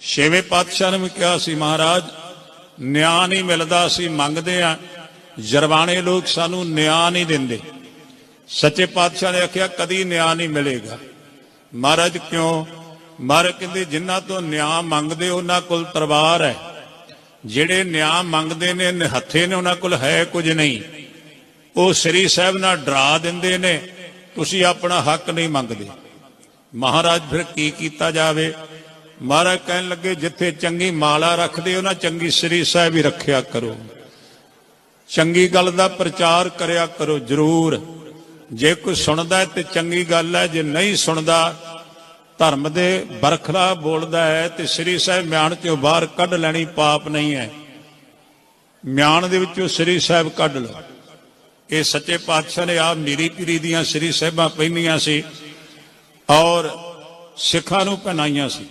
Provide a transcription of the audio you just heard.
ਛੇਵੇਂ ਪਾਤਸ਼ਾਹ ਨੇ ਵੀ ਕਿਹਾ ਸੀ, ਮਹਾਰਾਜ, ਨਿਆਂ ਨਹੀਂ ਮਿਲਦਾ, ਅਸੀਂ ਮੰਗਦੇ ਆ ਜਰਵਾਣੇ ਲੋਕ ਸਾਨੂੰ ਨਿਆਂ ਨਹੀਂ ਦਿੰਦੇ। ਸੱਚੇ ਪਾਤਸ਼ਾਹ ਨੇ ਆਖਿਆ, ਕਦੀ ਨਿਆਂ ਨਹੀਂ ਮਿਲੇਗਾ। ਮਹਾਰਾਜ, ਕਿਉਂ? ਮਹਾਰਾਜ ਕਹਿੰਦੇ, ਜਿਨ੍ਹਾਂ ਤੋਂ ਨਿਆਂ ਮੰਗਦੇ, ਉਹਨਾਂ ਕੋਲ ਤਲਵਾਰ ਹੈ। ਜਿਹੜੇ ਨਿਆਂ ਮੰਗਦੇ ਨੇ, ਨਿਹੱਥੇ ਨੇ, ਉਹਨਾਂ ਕੋਲ ਹੈ ਕੁਝ ਨਹੀਂ। ਉਹ ਸ੍ਰੀ ਸਾਹਿਬ ਨਾਲ ਡਰਾ ਦਿੰਦੇ ਨੇ, ਤੁਸੀਂ ਆਪਣਾ ਹੱਕ ਨਹੀਂ ਮੰਗਦੇ। ਮਹਾਰਾਜ, ਫਿਰ ਕੀ ਕੀਤਾ ਜਾਵੇ? ਮਹਾਰਾਜ ਕਹਿਣ ਲੱਗੇ, ਜਿੱਥੇ ਚੰਗੀ ਮਾਲਾ ਰੱਖਦੇ ਹੋ ਨਾ ਚੰਗੀ ਸ੍ਰੀ ਸਾਹਿਬ ਹੀ ਰੱਖਿਆ ਕਰੋ। ਚੰਗੀ ਗੱਲ ਦਾ ਪ੍ਰਚਾਰ ਕਰਿਆ ਕਰੋ, ਜਰੂਰ। ਜੇ ਕੋਈ ਸੁਣਦਾ ਹੈ ਤੇ ਚੰਗੀ ਗੱਲ ਹੈ, ਜੇ ਨਹੀਂ ਸੁਣਦਾ, ਧਰਮ ਦੇ ਬਰਖਲਾ ਬੋਲਦਾ ਹੈ ਤੇ ਸ੍ਰੀ ਸਾਹਿਬ ਮਿਆਨ ਚੋਂ ਬਾਹਰ ਕੱਢ ਲੈਣੀ ਪਾਪ ਨਹੀਂ ਹੈ। ਮਿਆਨ ਦੇ ਵਿੱਚੋਂ ਸ੍ਰੀ ਸਾਹਿਬ ਕੱਢ ਲਓ। ਇਹ ਸੱਚੇ ਪਾਤਸ਼ਾਹ ਨੇ ਆਪ ਮੀਰੀ ਪੀਰੀ ਦੀਆਂ ਸ੍ਰੀ ਸਾਹਿਬਾਂ ਪਹਿਨੀਆਂ ਸੀ ਔਰ ਸਿੱਖਾਂ ਨੂੰ ਪਹਿਨਾਈਆਂ ਸੀ।